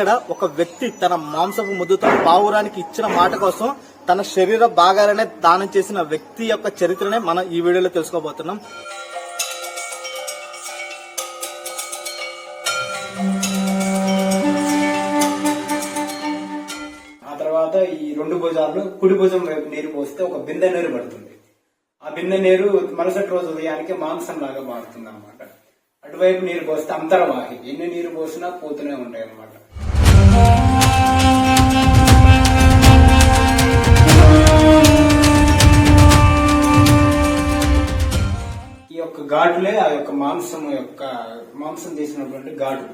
ఇక్కడ ఒక వ్యక్తి తన మాంసపు ముద్దుతో పావురానికి ఇచ్చిన మాట కోసం తన శరీర భాగాలనే దానం చేసిన వ్యక్తి యొక్క చరిత్రనే మనం ఈ వీడియోలో తెలుసుకోబోతున్నాం. ఆ తర్వాత ఈ రెండు భుజాలు కుడి భుజం వైపు నీరు పోస్తే ఒక బిందె నీరు పడుతుంది. ఆ బిందె నీరు మరుసటి రోజు ఉదయానికి మాంసం లాగా మారుతుంది అనమాట అటువైపు నీరు పోస్తే అంతర్వాహి. ఎన్ని నీరు పోసినా పోతూనే ఉంటాయి అనమాట ఈ యొక్క ఘాటులే ఆ యొక్క మాంసం యొక్క మాంసం తీసినటువంటి ఘాటు.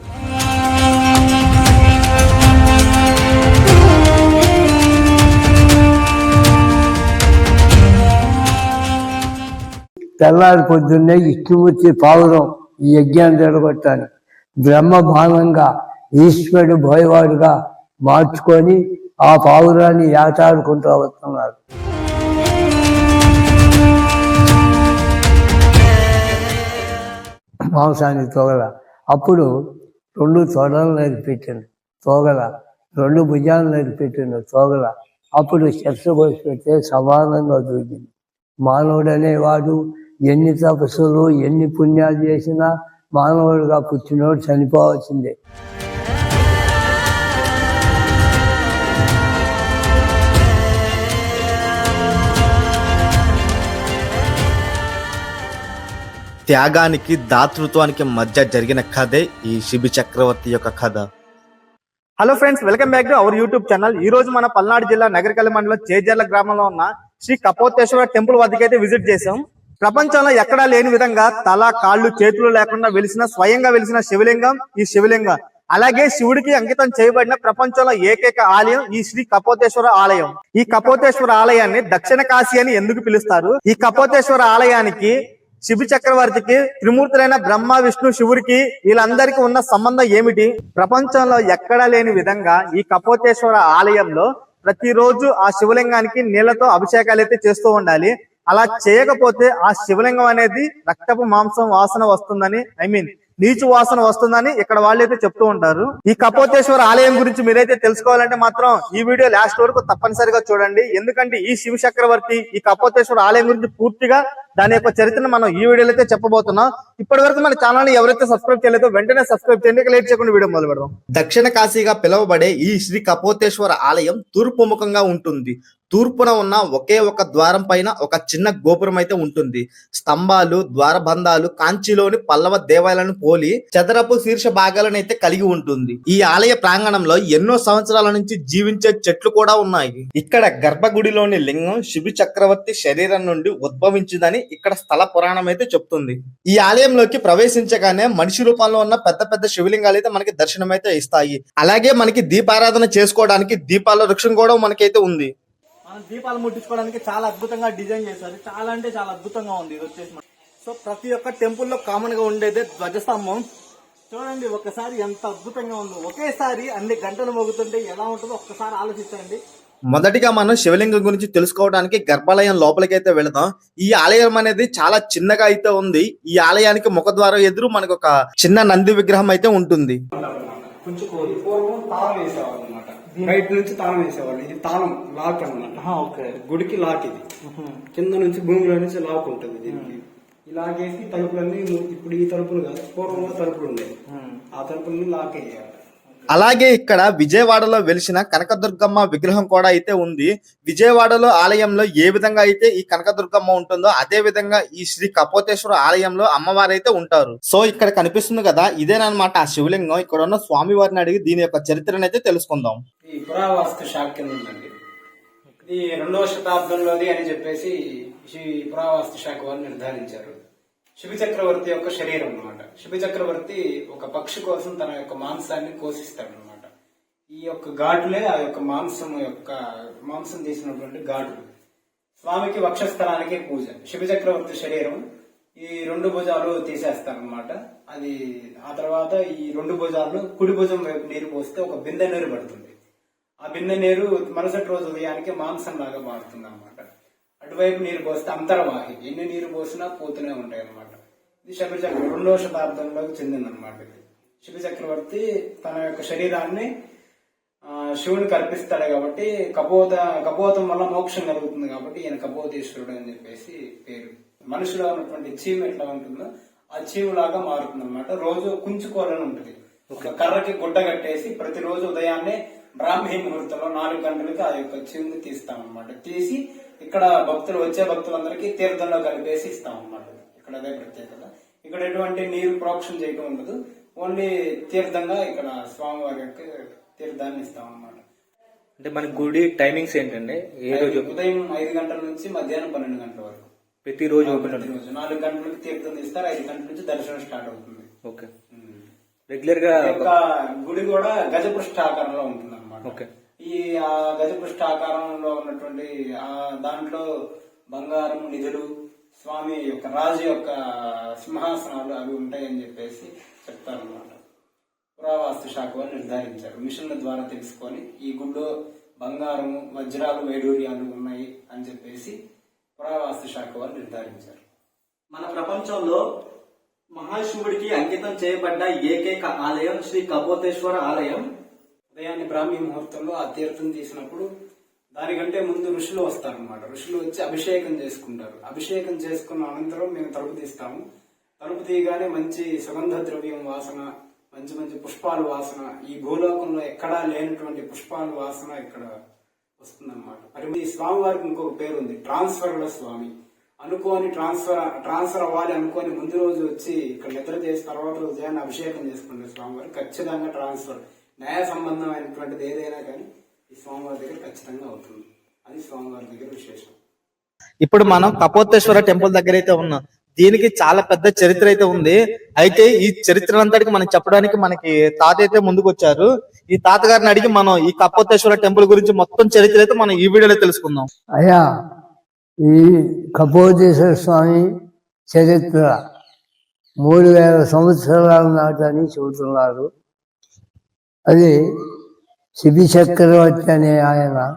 తెల్లారి పొద్దున్నే విష్ణుమూర్తి పావురం ఈ యజ్ఞాన్ని జరగొట్టాలి బ్రహ్మ భాగంగా ఈశ్వరుడు భోయవాడుగా మార్చుకొని ఆ పావురాన్ని యాటాడుకుంటూ వస్తున్నారు. మాంసాన్ని తోగల. అప్పుడు రెండు తొడలు నరిపెట్టింది తోగల. రెండు భుజాలు నరిపెట్టింది తోగల. అప్పుడు శస్త్ర పెడితే సమానంగా దూకింది. మానవుడు అనేవాడు ఎన్ని తపస్సులు ఎన్ని పుణ్యాలు చేసినా మానవుడిగా పుట్టినోడు చనిపోవాల్సిందే త్యాగానికి దాతృత్వానికి మధ్య జరిగిన కథే ఈ శిబి చక్రవర్తి యొక్క కథ. Hello friends welcome back to our YouTube channel. ఈ రోజు మన పల్నాడు జిల్లా నగరికల్ మండలం చేజర్ల గ్రామంలో ఉన్న శ్రీ కపోతేశ్వర టెంపుల్ వద్దకైతే విజిట్ చేసాం ప్రపంచంలో ఎక్కడా లేని విధంగా తల కాళ్ళు చేతులు లేకుండా వెలిసిన స్వయంగా వెలిసిన శివలింగం ఈ శివలింగం. అలాగే శివుడికి అంకితం చేయబడిన ప్రపంచంలో ఏకైక ఆలయం ఈ శ్రీ కపోతేశ్వర ఆలయం. ఈ కపోతేశ్వర ఆలయాన్ని దక్షిణ కాశీ అని ఎందుకు పిలుస్తారు? ఈ కపోతేశ్వర ఆలయానికి శిబి చక్రవర్తికి త్రిమూర్తులైన బ్రహ్మ విష్ణు శివుడికి వీళ్ళందరికీ ఉన్న సంబంధం ఏమిటి? ప్రపంచంలో ఎక్కడా లేని విధంగా ఈ కపోతేశ్వర ఆలయంలో ప్రతిరోజు ఆ శివలింగానికి నీళ్ళతో అభిషేకాలు అయితే చేస్తూ ఉండాలి. అలా చేయకపోతే ఆ శివలింగం అనేది రక్తపు మాంసం వాసన వస్తుందని ఐ మీన్ నీచు వాసన వస్తుందని ఇక్కడ వాళ్ళైతే చెప్తూ ఉంటారు. ఈ కపోతేశ్వర ఆలయం గురించి మీరైతే తెలుసుకోవాలంటే మాత్రం ఈ వీడియో లాస్ట్ వరకు తప్పనిసరిగా చూడండి. ఎందుకంటే ఈ శివ చక్రవర్తి ఈ కపోతేశ్వర ఆలయం గురించి పూర్తిగా దాని యొక్క చరిత్రను మనం ఈ వీడియోలో అయితే చెప్పబోతున్నాం. ఇప్పటి వరకు మన ఛానల్ ఎవరైతే సబ్స్క్రైబ్ చేయలేదో వెంటనే సబ్స్క్రైబ్ చేయండి. లేట్ చేయకుండా వీడియో మొదలు పెడదాం. దక్షిణ కాశీగా పిలువబడే ఈ శ్రీ కపోతేశ్వర ఆలయం తూర్పు ముఖంగా ఉంటుంది. తూర్పున ఉన్న ఒకే ఒక ద్వారం పైన ఒక చిన్న గోపురం అయితే ఉంటుంది. స్తంభాలు ద్వారబంధాలు కాంచీలోని పల్లవ దేవాలయాలను పోలి చదరపు శీర్ష భాగాలను అయితే కలిగి ఉంటుంది. ఈ ఆలయ ప్రాంగణంలో ఎన్నో సంవత్సరాల నుంచి జీవించే చెట్లు కూడా ఉన్నాయి. ఇక్కడ గర్భగుడిలోని లింగం శిబి చక్రవర్తి శరీరం నుండి ఉద్భవించిందని ఇక్కడ స్థల పురాణం అయితే చెప్తుంది. ఈ ఆలయంలోకి ప్రవేశించగానే మనిషి రూపంలో ఉన్న పెద్ద పెద్ద శివలింగాలు అయితే మనకి దర్శనం అయితే ఇస్తాయి. అలాగే మనకి దీపారాధన చేసుకోవడానికి దీపాల వృక్షం కూడా మనకైతే ఉంది. మనం దీపాలు ముట్టించుకోవడానికి చాలా అద్భుతంగా డిజైన్ చేశారు. చాలా అంటే చాలా అద్భుతంగా ఉంది ఇది వచ్చేసి. సో ప్రతి ఒక్క టెంపుల్లో కామన్గా ఉండేదే ధ్వజస్తంభం. చూడండి ఒకసారి ఎంత అద్భుతంగా ఉందో. ఒకేసారి అన్ని గంటలు మోగుతుంటే ఎలా ఉంటుందో ఒక్కసారి ఆలోచించండి. మొదటిగా మనం శివలింగం గురించి తెలుసుకోవడానికి గర్భాలయం లోపలికైతే వెళదాం. ఈ ఆలయం అనేది చాలా చిన్నగా అయితే ఉంది. ఈ ఆలయానికి ముఖద్వారం ఎదురు మనకు ఒక చిన్న నంది విగ్రహం అయితే ఉంటుంది. కొంచెం పూర్వం తాళం వేసేవాళ్ళు. అనమాట బయట నుంచి తాళం వేసేవాళ్ళు. ఇది తాళం లాక్ అనమాట ఓకే. గుడికి లాక్ ఇది. కింద నుంచి భూమిలో నుంచి లాక్ ఉంటుంది దీనికి. లాక్ వేసి తలుపులన్నీ ఇప్పుడు ఈ తలుపులు కాదు పూర్వంలో తలుపులు ఉండేవి. ఆ తలుపులని లాక్ వేయాలి అలాగే ఇక్కడ విజయవాడలో వెలిసిన కనకదుర్గమ్మ విగ్రహం కూడా అయితే ఉంది. విజయవాడలో ఆలయంలో ఏ విధంగా అయితే ఈ కనకదుర్గమ్మ ఉంటుందో అదే విధంగా ఈ శ్రీ కపోతేశ్వర ఆలయంలో అమ్మవారు అయితే ఉంటారు. సో ఇక్కడ కనిపిస్తుంది కదా ఇదేనమాట ఆ శివలింగం. ఇక్కడ ఉన్న స్వామి వారిని అడిగి దీని యొక్క చరిత్రను అయితే తెలుసుకుందాం. ఈ పురావస్తు శాఖ ఉందండి. ఇది రెండవ శతాబ్దంలోది అని చెప్పేసి ఈ పురావస్తు శాఖ వారు నిర్ధారించారు. శిబి చక్రవర్తి యొక్క శరీరం అన్నమాట. శిబి చక్రవర్తి ఒక పక్షి కోసం తన యొక్క మాంసాన్ని కోసిస్తాడు అనమాట ఈ యొక్క ఘాటులే ఆ యొక్క మాంసం యొక్క మాంసం తీసినటువంటి ఘాటులు. స్వామికి వక్షస్థలానికి పూజ. శిబి చక్రవర్తి శరీరం ఈ రెండు భుజాలు తీసేస్తారనమాట అది ఆ తర్వాత ఈ రెండు భుజాలు కుడి భుజం వైపు నీరు పోస్తే ఒక బిందె నీరు పడుతుంది. ఆ బిందె నీరు మరుసటి రోజు ఉదయానికి మాంసం లాగా మారుతుంది అనమాట అటువైపు నీరు పోస్తే అంతర్వాహి. ఎన్ని నీరు పోసినా పోతూనే ఉంటాయి అనమాట ఇది శబరి చక్ర రెండవ శతాబ్దంలోకి చెందిందనమాట ఇది. శివ చక్రవర్తి తన యొక్క శరీరాన్ని శివుని శివునికి అర్పిస్తాడు కాబట్టి కపోత కపోతం వల్ల మోక్షం కలుగుతుంది కాబట్టి ఈయన కపోతేశ్వరుడు అని చెప్పేసి పేరు. మనిషిలో ఉన్నటువంటి చీమ ఎట్లా ఉంటుందో ఆ చీమ లాగా మారుతుంది అనమాట రోజు కుంచుకోవాలని ఉంటుంది. ఒక కర్రకి గుడ్డ కట్టేసి ప్రతిరోజు ఉదయాన్నే బ్రాహ్మీ ముహూర్తంలో నాలుగు గంటలకి ఆ యొక్క చీమని తీస్తాం అనమాట తీసి ఇక్కడ భక్తులు వచ్చే భక్తులందరికీ తీర్థంలో కలిపేసి ఇస్తాం అనమాట ఇక్కడ అదే ప్రత్యేకత. ఇక్కడ ఎటువంటి నీరు ప్రోక్షణ చేయడం ఉండదు. ఓన్లీ తీర్థంగా ఇక్కడ స్వామివారి యొక్క తీర్థాన్ని ఇస్తాం అన్నమాట అంటే మన గుడి టైమింగ్స్ ఏంటండి? ఏ రోజు ఉదయం ఐదు గంటల నుంచి మధ్యాహ్నం పన్నెండు గంటల వరకు. ప్రతిరోజు ప్రతిరోజు నాలుగు గంటలకు తీర్థం ఇస్తారు ఐదు గంటల నుంచి దర్శనం స్టార్ట్ అవుతుంది. ఓకే. రెగ్యులర్గా గుడి కూడా గజపృష్ఠ ఆకారంలో ఉంటుంది అనమాట ఓకే. ఈ ఆ గజపృష్ఠ ఉన్నటువంటి ఆ దాంట్లో బంగారం నిధులు స్వామి యొక్క రాజు యొక్క సింహాసనాలు అవి ఉంటాయని చెప్పేసి చెప్తారన్నమాట. పురావాస్తు శాఖ వాళ్ళు నిర్ధారించారు. మిషన్ల ద్వారా తెలుసుకొని ఈ గుడిలో బంగారము వజ్రాలు వైడూర్యాలు ఉన్నాయి అని చెప్పేసి పురావాస్తు శాఖ వాళ్ళు నిర్ధారించారు. మన ప్రపంచంలో మహాశివుడికి అంకితం చేయబడ్డ ఏకైక ఆలయం శ్రీ కపోతేశ్వర ఆలయం ఉదయాన్నే బ్రాహ్మీ ముహూర్తంలో ఆ తీర్థం తీసినప్పుడు దానికంటే ముందు ఋషులు వస్తారనమాట ఋషులు వచ్చి అభిషేకం చేసుకుంటారు. అభిషేకం చేసుకున్న అనంతరం మేము తలుపు తీస్తాము. తలుపు తీయగానే మంచి సుగంధ ద్రవ్యం వాసన మంచి మంచి పుష్పాల వాసన ఈ భూలోకంలో ఎక్కడా లేనటువంటి పుష్పాల వాసన ఇక్కడ వస్తుందన్నమాట. మరి ఈ స్వామివారికి ఇంకొక పేరు ఉంది ట్రాన్స్ఫర్ల స్వామి. అనుకోని ట్రాన్స్ఫర్ ట్రాన్స్ఫర్ అవ్వాలి అనుకోని ముందు రోజు వచ్చి ఇక్కడ నిద్ర చేసి తర్వాత రోజు అభిషేకం చేసుకుంటారు స్వామివారు. ఖచ్చితంగా ట్రాన్స్ఫర్. న్యాయ సంబంధమైనటువంటిది ఏదైనా కానీ ఈ స్వామివారి దగ్గర ఖచ్చితంగా అవుతుంది. అది స్వామివారి దగ్గర విశేషం. ఇప్పుడు మనం కపోతేశ్వర టెంపుల్ దగ్గర అయితే ఉన్నాం. దీనికి చాలా పెద్ద చరిత్ర అయితే ఉంది. అయితే ఈ చరిత్ర అంతటికి మనం చెప్పడానికి మనకి తాత అయితే ముందుకు వచ్చారు ఈ తాతగారిని అడిగి మనం ఈ కపోతేశ్వర టెంపుల్ గురించి మొత్తం చరిత్ర అయితే మనం ఈ వీడియోలో తెలుసుకుందాం. అయ్యా ఈ కపోతేశ్వర స్వామి చరిత్ర మూడు వేల సంవత్సరాల నాటని చెబుతున్నారు. అది శిబి చక్రవర్తి అనే ఆయన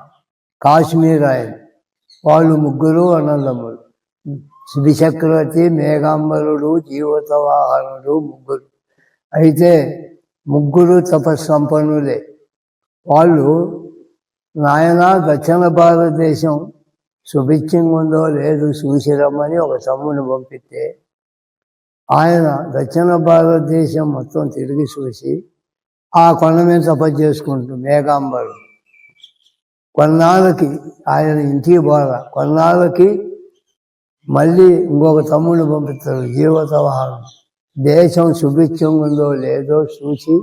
కాశ్మీర్ ఆయన. వాళ్ళు ముగ్గురు అనందములు శిబి చక్రవర్తి మేఘాంబరుడు జీవతవాహనుడు ముగ్గురు. అయితే ముగ్గురు తపస్సంపన్నులే. వాళ్ళు నాయన దక్షిణ భారతదేశం సుభిక్షంగా ఉందో లేదు చూసి రమ్మని ఒక తమ్ముని పంపితే ఆయన దక్షిణ భారతదేశం మొత్తం తిరిగి చూసి ఆ కొండ మీద తపస్సు చేసుకుంటూ మేఘాంబరు కొన్నాళ్ళకి ఆయన ఇంటికి పోరా. కొన్నాళ్ళకి మళ్ళీ ఇంకొక తమ్ముడు పంపిస్తారు. జీవతవహారం దేశం సుభిక్షంగా ఉందో లేదో చూసి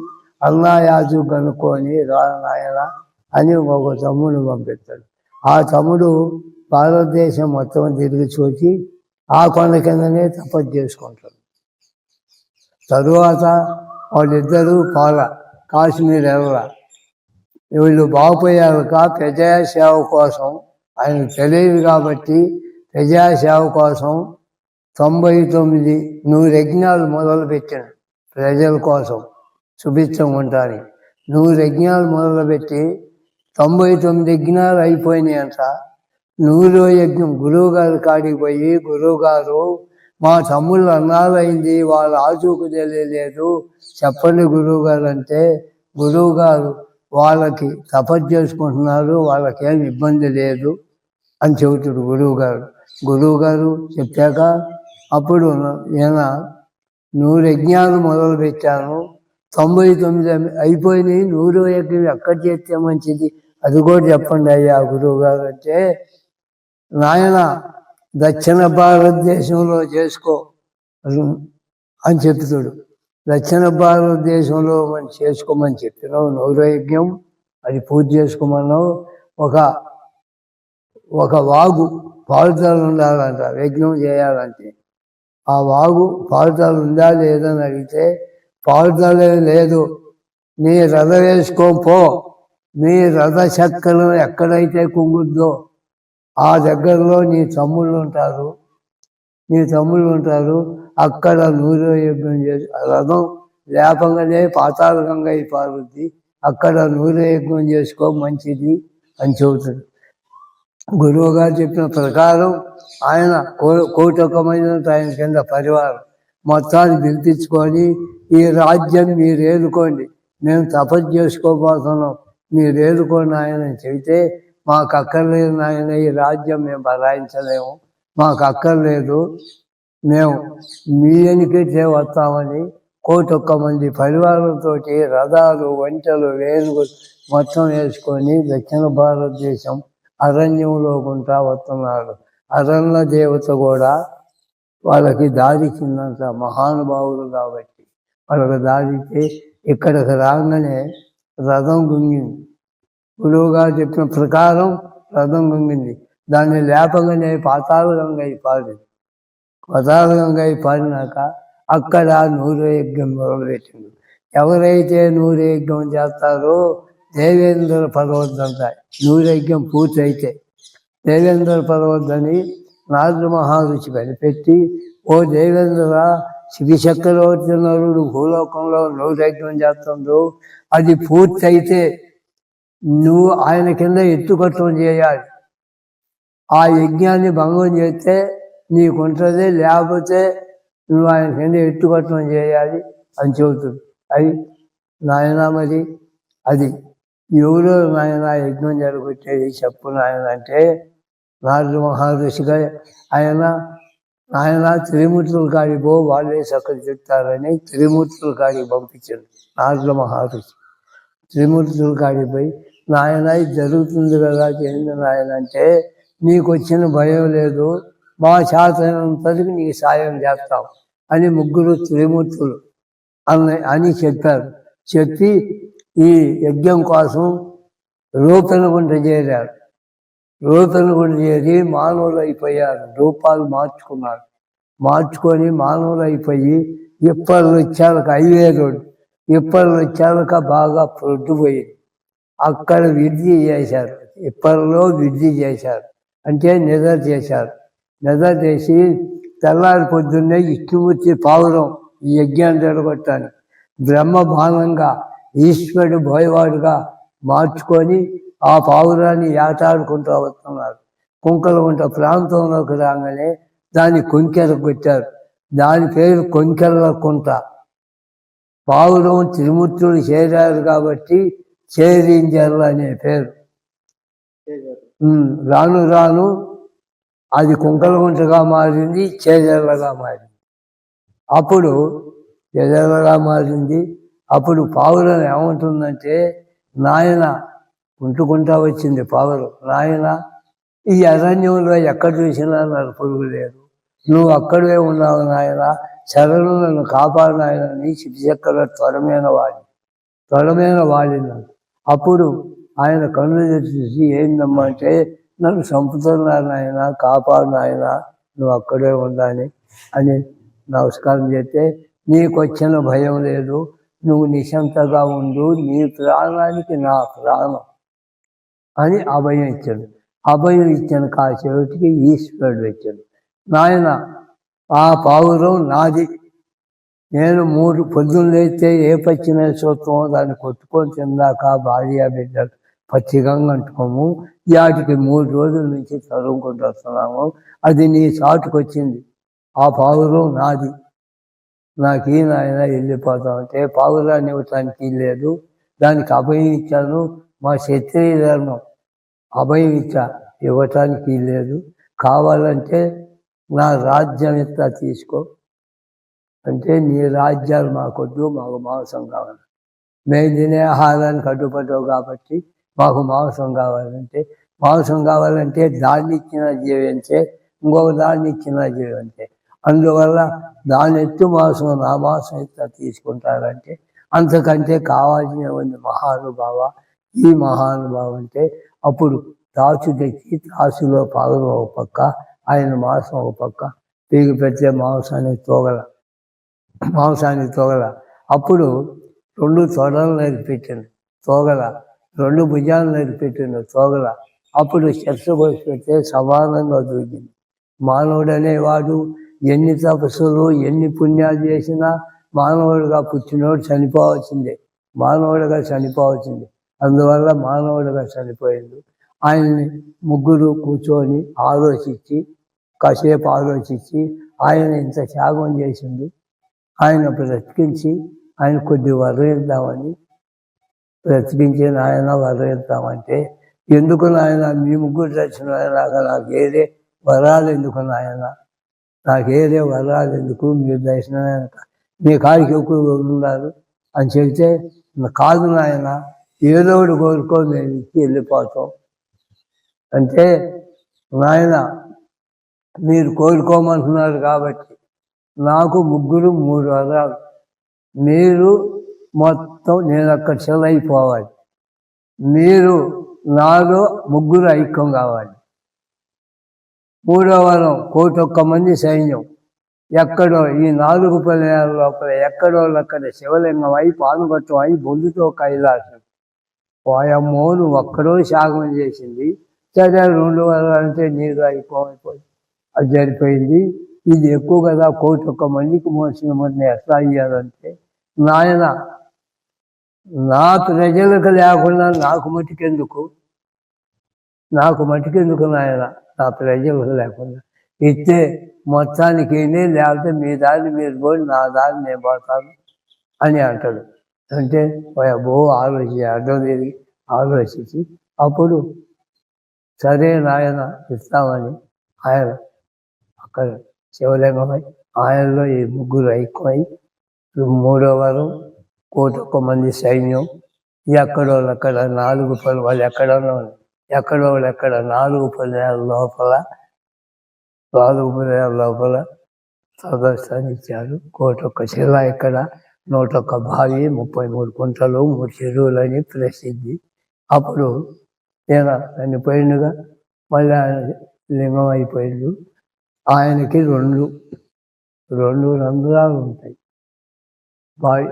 అన్నాయాజు కనుక్కొని రా నాయన అని ఒక తమ్ముడిని పంపిస్తాడు. ఆ తమ్ముడు భారతదేశం మొత్తం తిరిగి చూసి ఆ కొండ కిందనే తపస్సు చేసుకుంటాడు. తరువాత వాళ్ళిద్దరూ పాల కాశ్మీర్ ఎర్ర వీళ్ళు బాగుపోయాక ప్రజా సేవ కోసం. ఆయన తెలియదు కాబట్టి ప్రజా సేవ కోసం తొంభై తొమ్మిది నూరు యజ్ఞాలు మొదలు ప్రజల కోసం సుభిక్షంగా ఉంటాను నూరు యజ్ఞాలు మొదలుపెట్టి తొంభై తొమ్మిది యజ్ఞాలు అయిపోయినాయి అంట నూరో యజ్ఞం గురువుగారు కాడికి పోయి గురువుగారు మా తమ్ముళ్ళు అన్నాలైంది వాళ్ళ ఆచూకు తెలియలేదు. చెప్పండి గురువు గారు అంటే గురువు గారు వాళ్ళకి తపస్సు చేసుకుంటున్నారు వాళ్ళకేం ఇబ్బంది లేదు అని చెబుతాడు గురువు గారు గురువు గారు చెప్పాక అప్పుడు ఈయన నూరు యజ్ఞాలు మొదలు పెట్టాను తొంభై తొమ్మిది అయిపోయినాయి నూరు యజ్ఞం ఎక్కడ చేస్తే మంచిది? అది కూడా చెప్పండి అయ్యా గురువు గారు అంటే నాయన దక్షిణ భారతదేశంలో చేసుకో అని చెప్తాడు దక్షిణ భారతదేశంలో మనం చేసుకోమని చెప్పినావు నౌరయజ్ఞం అది పూర్తి చేసుకోమన్నావు ఒక ఒక వాగు పారుదల ఉండాలంట యజ్ఞం చేయాలంటే. ఆ వాగు పారుదల ఉందా లేదని అడిగితే పారుదల లేదు నీ రథ వేసుకో పో. మీ రథ చక్రం ఎక్కడైతే కుంగుద్దో ఆ దగ్గరలో నీ తమ్ముళ్ళు ఉంటారు. నీ తమ్ముళ్ళు ఉంటారు. అక్కడ నూరు యజ్ఞం చేసి రథం లేపంగానే పాతాళంగా పారుద్ది అక్కడ నూరు యజ్ఞం చేసుకో మంచిది అని చెబుతాడు. గురువు గారు చెప్పిన ప్రకారం ఆయన కో కోటకమైన ఆయన కింద పరివారం. మొత్తాన్ని పిలిపించుకొని ఈ రాజ్యం మీరు ఏలుకోండి. మేము తపస్సు చేసుకోబోతున్నాం. మీరు ఏదుకోండి ఆయన చెబితే మాకు అక్కర్లేదు నాయన ఈ రాజ్యం మేము బలాయించలేము. మాకు అక్కర్లేదు. మేము మీ ఎన్నికైతే వస్తామని కోటొక్క మంది పరివారంతో రథాలు వంటలు వేలుగులు మొత్తం వేసుకొని దక్షిణ భారతదేశం అరణ్యంలో గుంటా వస్తున్నారు. అరణ్య దేవత కూడా వాళ్ళకి దారి కిందంత మహానుభావులు కాబట్టి. వాళ్ళకి దారితే ఇక్కడికి రాగానే రథం గుంగింది. గురువుగా చెప్పిన ప్రకారం రథం గొంగింది దాన్ని లేపగానే పాతాళ గంగ పాడింది పాతాళ గంగ పాడినాక అక్కడ నూరు యజ్ఞం మొదలుపెట్టింది ఎవరైతే నూరు యజ్ఞం చేస్తారో దేవేంద్ర పర్వతంత నూరు యజ్ఞం పూర్తయితే దేవేంద్ర పర్వతని నారద మహారుచి కనిపెట్టి ఓ దేవేంద్ర శివచక్రవర్తి నరుడు భూలోకంలో నూరైక్యం చేస్తుందో అది పూర్తయితే నువ్వు ఆయన కింద ఎత్తుకట్టం చేయాలి. ఆ యజ్ఞాన్ని భంగం చేస్తే నీకుంటుంది లేకపోతే నువ్వు ఆయన కింద ఎత్తుకట్టం చేయాలి అని చెబుతుంది. అది నాయన మరి అది ఎవరో నాయన యజ్ఞం జరగొచ్చేది చెప్పు నాయన అంటే నారదు మహర్షిగా ఆయన ఆయన త్రిమూర్తుల కాడికి పో వాళ్ళే చక్కగా చెప్తారని త్రిమూర్తుల కాడికి పంపించారు నారద మహాదృషి త్రిమూర్తులు కాడిపోయి నాయన ఇది జరుగుతుంది కదా ఏంది నాయన అంటే నీకు వచ్చిన భయం లేదు మా శాతనంతటికి నీకు సాయం చేస్తాం అని ముగ్గురు త్రిమూర్తులు అని అని చెప్పారు. చెప్పి ఈ యజ్ఞం కోసం రూపెనగుంట చేరారు. రూపెనగుంట చేరి మానవులు అయిపోయారు రూపాలు మార్చుకున్నారు. మార్చుకొని మానవులు అయిపోయి ఇప్పటి వచ్చారు హైవే ఇప్పలు వచ్చాక బాగా పొద్దుపోయింది అక్కడ విడిది చేశారు. ఇప్పట్లో విడిది చేశారు. అంటే నిద్ర చేశారు. నిద్ర చేసి తెల్లారి పొద్దున్నే ఇష్టమూర్తి పావురం ఈ యజ్ఞాన్ని జరగొట్టాను బ్రహ్మ బాణంగా ఈశ్వరుడు భోయవాడుగా మార్చుకొని ఆ పావురాన్ని ఏటాడుకుంటూ వస్తున్నారు. కుంకలగుంట ప్రాంతంలోకి రాగానే దాన్ని కొంకెర కొట్టారు దాని పేరు కొంకెల కుంట పావురం త్రిమూర్తులు చేరారు కాబట్టి చేరింజర్ల అనే పేరు. రాను రాను అది కుంకలగుంటగా మారింది చేజర్లగా మారింది. అప్పుడు చేజర్లగా మారింది. అప్పుడు పావురం ఏమంటుందంటే నాయన కుంటుకుంటా వచ్చింది పావురం. నాయన ఈ అరణ్యంలో ఎక్కడ చూసినా నాకు పురుగు లేదు. నువ్వు అక్కడే ఉన్నావు నాయన. శరణు నన్ను కాపాడు నాయన. నీ శివచక్ర త్వరమైన వాడి త్వరమైన వాడినాడు అప్పుడు ఆయన కన్ను తెరిచి ఏందమ్మా అంటే నన్ను చంపుతున్నారు నాయన కాపాడు నాయన. నువ్వు అక్కడే ఉండాలి అని నమస్కారం చేస్తే నీకు వచ్చిన భయం లేదు. నువ్వు నిశంతగా ఉండు. నీ ప్రాణానికి నా ప్రాణం అని అభయం ఇచ్చాడు. అభయం ఇచ్చిన కాసేపటికి ఈశ్వరుడు వచ్చాడు. నాయన ఆ పావురం నాది. నేను మూడు పొద్దున్నైతే ఏ పచ్చిన చూస్తామో దాన్ని కొట్టుకొని తిందాక భార్య బిడ్డలు పచ్చికంగా అంటుకోము. వాటికి మూడు రోజుల నుంచి చదువుకుంటూ వస్తున్నాము. అది నీ చాటుకు వచ్చింది ఆ పావురం నాది. నాకు ఈ నాయన వెళ్ళిపోతామంటే పావురాన్ని ఇవ్వటానికి లేదు. దానికి అభయం ఇచ్చాను. మా క్షత్రియ ధర్మం అభయం ఇచ్చా. ఇవ్వటానికి లేదు. కావాలంటే నా రాజ్యం ఎంత తీసుకో? అంటే నీ రాజ్యాలు మాకొద్దు మాకు మాంసం కావాలి. మేము తినే ఆహారానికి అడ్డుపడ్డావు కాబట్టి మాకు మాంసం కావాలంటే మాంసం కావాలంటే దాన్ని ఇచ్చిన జీవించే ఇంకొక దాన్ని ఇచ్చిన జీవించే. అందువల్ల దాని ఎత్తు మాంసం నా మాంసం ఎత్త తీసుకుంటారంటే అంతకంటే కావాల్సిన ఉంది మహానుభావ ఈ మహానుభావ అంటే అప్పుడు తాచు తెచ్చి తాసులో పాలు ఒక పక్క ఆయన మాంసం ఒక పక్క పీకి పెట్టే మాంసానికి తోగల మాంసానికి తోగల. అప్పుడు రెండు తొడలు నరికి పెట్టింది తోగల. రెండు భుజాలు నరికి పెట్టింది తోగల. అప్పుడు శస్త్ర పెడితే సమానంగా దూకింది మానవుడు అనేవాడు ఎన్ని తపస్సులు ఎన్ని పుణ్యాలు చేసినా మానవుడిగా పుట్టినోడు చనిపోవచ్చిందే మానవుడిగా చనిపోవచ్చింది అందువల్ల మానవుడిగా చనిపోయింది ఆయన్ని ముగ్గురు కూర్చొని ఆలోచించి కాసేపు ఆలోచించి ఆయన ఇంత త్యాగం చేసిండు. ఆయన బ్రతికించి ఆయన కొద్ది వరవేద్దామని బ్రతికించి నాయన వరమిస్తామంటే ఎందుకు నాయన? మీ ముగ్గురు చచ్చిన లాగా నాకు ఏదే వరాలు ఎందుకు నాయన? నాకు ఏదే వరాలు ఎందుకు? మీరు దర్శనం మీ కాడికి ఎక్కువ ఉన్నారు అని చెబితే కాదు నాయన ఏదో ఒకటి కోరుకో మేము ఇచ్చి వెళ్ళిపోతాం. అంటే నాయన మీరు కోరుకోమంటున్నారు కాబట్టి నాకు ముగ్గురు మూడు వరాలు మీరు మొత్తం నేను అక్కడ చెలైపోవాలి. మీరు నాలో ముగ్గురు ఐక్యం కావాలి. మూడో వరం కోటి ఒక్క మంది సైన్యం. ఎక్కడో ఈ నాలుగు పల్లెల లోపల ఎక్కడో అక్కడ శివలింగం అయి పానుగట్టం అయి బొందుతో కైలాసం. పోయమ్మో నువ్వు ఒక్కడో శాగం చేసింది. సరే రెండు వరాలంటే నీరు అయిపోయిపోయి అది జరిపోయింది ఇది ఎక్కువ కదా కోటి ఒక్క మందికి మోసిన మంది ఎట్లా అయ్యారంటే నాయన నా ప్రజలకు లేకుండా నాకు మటుకెందుకు? నాకు మటుకెందుకు నాయన? నా ప్రజలకు లేకుండా. ఇస్తే మొత్తానికి ఏమీ లేకపోతే మీ దాన్ని మీరు పోయి నా దాన్ని నేను పోతాను అని అంటాడు. అంటే బో ఆలోచించి అడ్డం తిరిగి ఆలోచించి అప్పుడు సరే నాయన ఇస్తామని ఆయన అక్కడ శివలింగమై ఆయనలో ఈ ముగ్గురు ఐక్యమై మూడో వారం కోటి ఒక్క మంది సైన్యం. ఎక్కడో అక్కడ నాలుగు పనులు వాళ్ళు ఎక్కడో ఎక్కడో ఎక్కడ నాలుగు పల్లెల లోపల నాలుగు పల్లెల లోపల ప్రదర్శన ఇచ్చారు. కోటి ఒక్క శిల ఇక్కడ నూట ఒక్క బావి ముప్పై మూడు కుంటలు మూడు చెరువులు అని ప్రసిద్ధి. అప్పుడు నేను చనిపోయిండుగా మళ్ళీ లింగం అయిపోయిండు. ఆయనకి రెండు రెండు రంధ్రాలు ఉంటాయి. బాడీ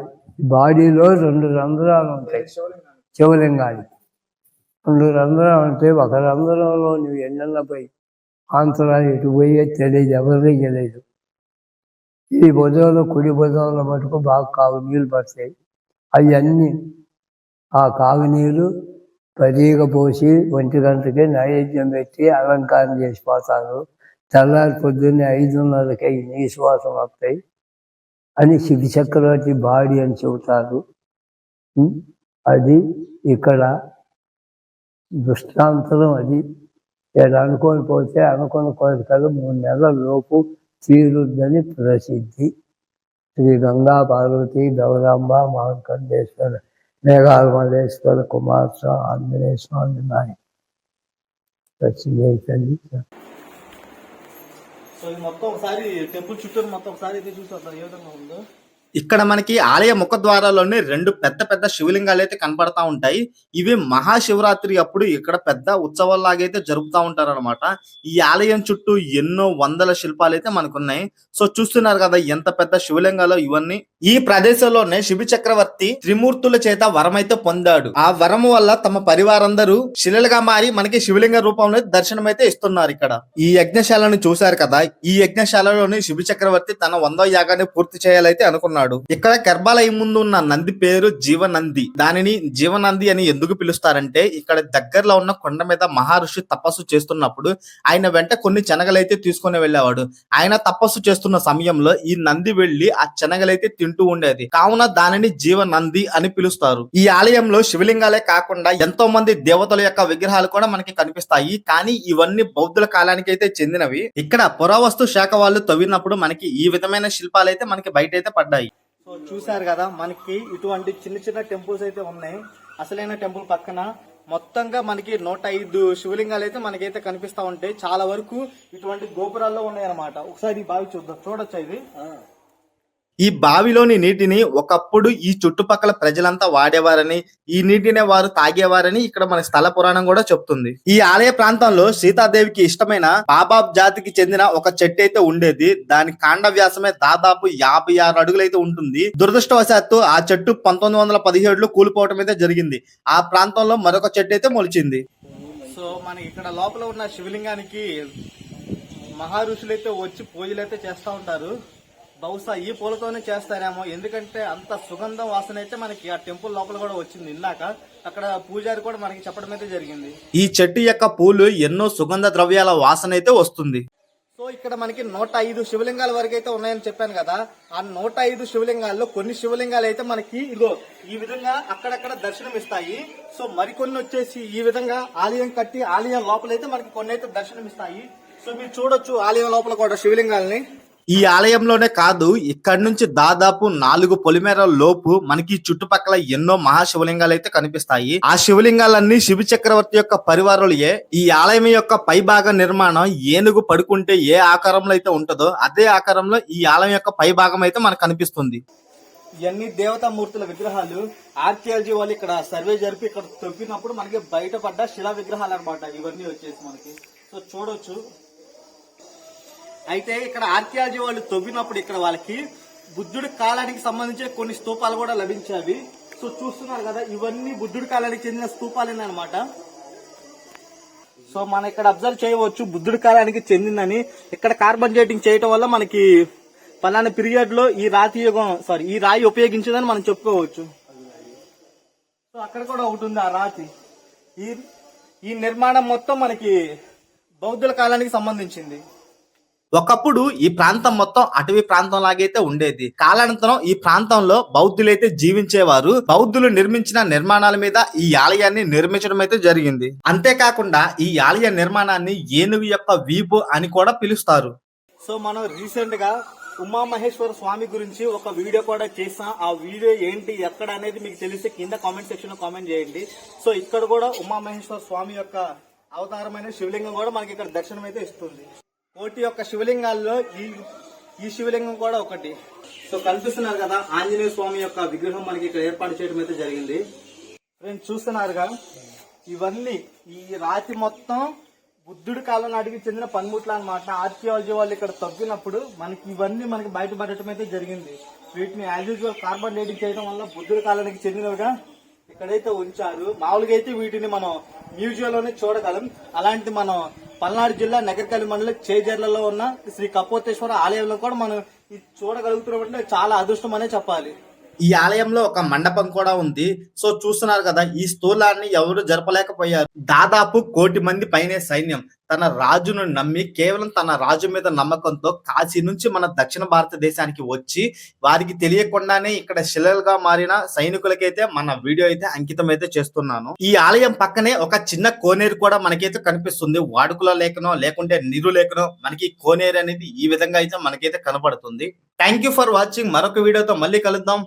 బాడీలో రెండు రంధ్రాలు ఉంటాయి. శివలింగానికి. రెండు రంధ్రాలు ఉంటే ఒక రంధ్రంలో నువ్వు ఎన్నెన్న ఆంతరాలు ఇటు పోయే తెలియదు ఎవరికి తెలియదు. ఈ భుజంలో కుడి భుజంలో మటుకు బాగా కావు నీళ్ళు పడతాయి. అవన్నీ ఆ కాగు నీళ్ళు పరీగ పోసి ఒంటి గంటకి నైవేద్యం పెట్టి అలంకారం చేసిపోతారు తెల్లారి పొద్దున్నే ఐదున్నరకి నిశ్వాసం వస్తాయి అని శివ చక్రవర్తి బాడీ అని చెబుతారు. అది ఇక్కడ దృష్టాంతరం అది. ఏడు అనుకొని పోతే అనుకున్న కోరికలు మూడు నెలల లోపు తీరుద్దని ప్రసిద్ధి. శ్రీ గంగా పార్వతి గౌరాంబ మార్కండేశ్వర కుమార్ స్వామి ఆంజనేయ స్వామి నాయక్ అయితే సో ఇది మొత్తం ఒకసారి టెంపుల్ చుట్టూరు మొత్తం ఒకసారి అయితే చూసి వద్దాం ఏ విధంగా ఉందో. ఇక్కడ మనకి ఆలయ ముఖద్వారాల్లోనే రెండు పెద్ద పెద్ద శివలింగాలు అయితే కనపడతా ఉంటాయి. ఇవి మహాశివరాత్రి అప్పుడు ఇక్కడ పెద్ద ఉత్సవాల్లాగైతే జరుపుతా ఉంటారనమాట ఈ ఆలయం చుట్టూ ఎన్నో వందల శిల్పాలు అయితే మనకున్నాయి. సో చూస్తున్నారు కదా ఎంత పెద్ద శివలింగాలు ఇవన్నీ. ఈ ప్రదేశంలోనే శివ చక్రవర్తి త్రిమూర్తుల చేత వరం అయితే పొందాడు. ఆ వరం వల్ల తమ పరివారందరూ శిలలుగా మారి మనకి శివలింగ రూపంలో దర్శనం అయితే ఇస్తున్నారు ఇక్కడ. ఈ యజ్ఞశాలను చూశారు కదా. ఈ యజ్ఞశాలలోని శివ చక్రవర్తి తన వందో యాగాన్ని పూర్తి చేయాలైతే అనుకున్నాడు. ఇక్కడ గర్భాలయం ముందు ఉన్న నంది పేరు జీవనంది. దానిని జీవనంది అని ఎందుకు పిలుస్తారంటే ఇక్కడ దగ్గరలో ఉన్న కొండ మీద మహర్షి తపస్సు చేస్తున్నప్పుడు ఆయన వెంట కొన్ని శనగలైతే తీసుకొని వెళ్ళేవాడు. ఆయన తపస్సు చేస్తున్న సమయంలో ఈ నంది వెళ్ళి ఆ శనగలైతే తింటూ ఉండేది. కావున దానిని జీవనంది అని పిలుస్తారు. ఈ ఆలయంలో శివలింగాలే కాకుండా ఎంతో మంది దేవతల యొక్క విగ్రహాలు కూడా మనకి కనిపిస్తాయి. కానీ ఇవన్నీ బౌద్ధుల కాలానికి అయితే చెందినవి. ఇక్కడ పురావస్తు శాఖ వాళ్ళు తవ్వినప్పుడు మనకి ఈ విధమైన శిల్పాలు అయితే మనకి బయట అయితే పడ్డాయి. సో చూశారు కదా మనకి ఇటువంటి చిన్న చిన్న టెంపుల్స్ అయితే ఉన్నాయి. అసలైన టెంపుల్ పక్కన మొత్తంగా మనకి నూట ఐదు శివలింగాలు అయితే మనకైతే కనిపిస్తా ఉంటాయి. చాలా వరకు ఇటువంటి గోపురాల్లో ఉన్నాయి అనమాట ఒకసారి బావి చూద్దాం. చూడొచ్చా ఇది? ఈ బావిలోని నీటిని ఒకప్పుడు ఈ చుట్టుపక్కల ప్రజలంతా వాడేవారని ఈ నీటినే వారు తాగేవారని ఇక్కడ మన స్థల పురాణం కూడా చెప్తుంది. ఈ ఆలయ ప్రాంతంలో సీతాదేవికి ఇష్టమైన బాబాబ్ జాతికి చెందిన ఒక చెట్టు అయితే ఉండేది. దాని కాండ వ్యాసమే దాదాపు యాభై ఆరు అడుగులైతే ఉంటుంది. దురదృష్టవశాత్తు ఆ చెట్టు పంతొమ్మిది వందల పదిహేడులో కూలిపోవటం అయితే జరిగింది. ఆ ప్రాంతంలో మరొక చెట్టు అయితే మొలిచింది. సో మన ఇక్కడ లోపల ఉన్న శివలింగానికి మహారుషులు అయితే వచ్చి పూజలు అయితే చేస్తూ ఉంటారు. బహుశా ఈ పూలతోనే చేస్తారేమో. ఎందుకంటే అంత సుగంధం వాసన అయితే మనకి ఆ టెంపుల్ లోపల కూడా వచ్చింది ఇందాక. అక్కడ పూజారి కూడా మనకి చెప్పడం అయితే జరిగింది. ఈ చెట్టు యొక్క పూలు ఎన్నో సుగంధ ద్రవ్యాల వాసన అయితే వస్తుంది. సో ఇక్కడ మనకి నూట ఐదు శివలింగాల వరకు అయితే ఉన్నాయని చెప్పాను కదా. ఆ నూట ఐదు శివలింగాల్లో కొన్ని శివలింగాలు అయితే మనకి ఇగో ఈ విధంగా అక్కడక్కడ దర్శనం ఇస్తాయి. సో మరికొన్ని వచ్చేసి ఈ విధంగా ఆలయం కట్టి ఆలయం లోపలైతే మనకి కొన్ని అయితే దర్శనం ఇస్తాయి. సో మీరు చూడొచ్చు ఆలయం లోపల కూడా శివలింగాల్ని. ఈ ఆలయంలోనే కాదు ఇక్కడ నుంచి దాదాపు నాలుగు పొలిమేరల లోపు మనకి చుట్టుపక్కల ఎన్నో మహాశివలింగాలు అయితే కనిపిస్తాయి. ఆ శివలింగాలన్నీ శివ చక్రవర్తి యొక్క పరివారులయే. ఈ ఆలయం యొక్క పైభాగ నిర్మాణం ఏనుగు పడుకుంటే ఏ ఆకారంలో అయితే ఉంటుందో అదే ఆకారంలో ఈ ఆలయం యొక్క పై భాగం అయితే మనకు కనిపిస్తుంది. ఇవన్నీ దేవతా మూర్తుల విగ్రహాలు. ఆర్కియాలజీ వాళ్ళు ఇక్కడ సర్వే జరిపి ఇక్కడ తొవ్వినప్పుడు మనకి బయటపడ్డ శిలా విగ్రహాలు అనమాట ఇవన్నీ వచ్చేసి మనకి. సో చూడొచ్చు. అయితే ఇక్కడ ఆర్కియాలజీ వాళ్ళు తవ్వినప్పుడు ఇక్కడ వాళ్ళకి బుద్ధుడి కాలానికి సంబంధించిన కొన్ని స్తూపాలు కూడా లభించాయి. సో చూస్తున్నారు కదా ఇవన్నీ బుద్ధుడి కాలానికి చెందిన స్తూపాలేనమాట సో మనం ఇక్కడ అబ్జర్వ్ చేయవచ్చు బుద్ధుడి కాలానికి చెందిందని. ఇక్కడ కార్బన్ డేటింగ్ చేయటం వల్ల మనకి పలానా పీరియడ్లో ఈ రాతి యుగం సారీ ఈ రాయి ఉపయోగించిందని మనం చెప్పుకోవచ్చు. సో అక్కడ కూడా ఒకటి ఉంది ఆ రాతి. ఈ ఈ నిర్మాణం మొత్తం మనకి బౌద్ధుల కాలానికి సంబంధించింది. ఒకప్పుడు ఈ ప్రాంతం మొత్తం అటవీ ప్రాంతం లాగైతే ఉండేది. కాలానంతరం ఈ ప్రాంతంలో బౌద్ధులైతే జీవించేవారు. బౌద్ధులు నిర్మించిన నిర్మాణాల మీద ఈ ఆలయాన్ని నిర్మించడం అయితే జరిగింది. అంతేకాకుండా ఈ ఆలయ నిర్మాణాన్ని ఏనుగు యొక్క వీపు అని కూడా పిలుస్తారు. సో మనం రీసెంట్గా ఉమామహేశ్వర స్వామి గురించి ఒక వీడియో కూడా చేసాం. ఆ వీడియో ఏంటి ఎక్కడ అనేది మీకు తెలిస్తే కింద కామెంట్ సెక్షన్లో కామెంట్ చేయండి. సో ఇక్కడ కూడా ఉమామహేశ్వర స్వామి యొక్క అవతారమైన శివలింగం కూడా మనకి ఇక్కడ దర్శనం అయితే ఇస్తుంది. కోటి యొక్క శివలింగాల్లో ఈ ఈ శివలింగం కూడా ఒకటి. సో కనిపిస్తున్నారు కదా ఆంజనేయ స్వామి యొక్క విగ్రహం మనకి ఇక్కడ ఏర్పాటు చేయడం అయితే జరిగింది. ఫ్రెండ్స్ చూస్తున్నారుగా? ఇవన్నీ ఈ రాతి మొత్తం బుద్ధుడి కాలం నాటికి చెందిన పనిముట్లు అన్నమాట. ఆర్కియాలజీ వాళ్ళు ఇక్కడ తవ్వినప్పుడు మనకి ఇవన్నీ మనకి బయటపడటం అయితే జరిగింది. వీటిని యాజ్ యూజువల్ కార్బన్ డేటింగ్ చేయడం వల్ల బుద్ధుడి కాలానికి చెందినవిగా ఇక్కడైతే ఉంచారు మామూలుగా అయితే వీటిని మనం మ్యూజియం లోనే చూడగలం. అలాంటి మనం పల్నాడు జిల్లా నగరకల్లి మండలం చేజర్లలో ఉన్న శ్రీ కపోతేశ్వర ఆలయంలో కూడా మనం ఇది చాలా అదృష్టం అనే చెప్పాలి. ఈ ఆలయంలో ఒక మండపం కూడా ఉంది. సో చూస్తున్నారు కదా ఈ స్థూలాన్ని ఎవరు జరపలేకపోయారు. దాదాపు కోటి మంది పైనే సైన్యం. తన రాజును నమ్మి కేవలం తన రాజు మీద నమ్మకంతో కాశీ నుంచి మన దక్షిణ భారతదేశానికి వచ్చి వారికి తెలియకుండానే ఇక్కడ శిలలుగా మారిన సైనికులకైతే మన వీడియో అయితే అంకితం అయితే చేస్తున్నాను. ఈ ఆలయం పక్కనే ఒక చిన్న కోనేరు కూడా మనకైతే కనిపిస్తుంది. వాడుకలో లేకనో లేకుంటే నీరు లేకనో మనకి కోనేరు అనేది ఈ విధంగా అయితే మనకైతే కనబడుతుంది. థ్యాంక్ యూ ఫర్ వాచింగ్ మరొక వీడియోతో మళ్ళీ కలుద్దాం.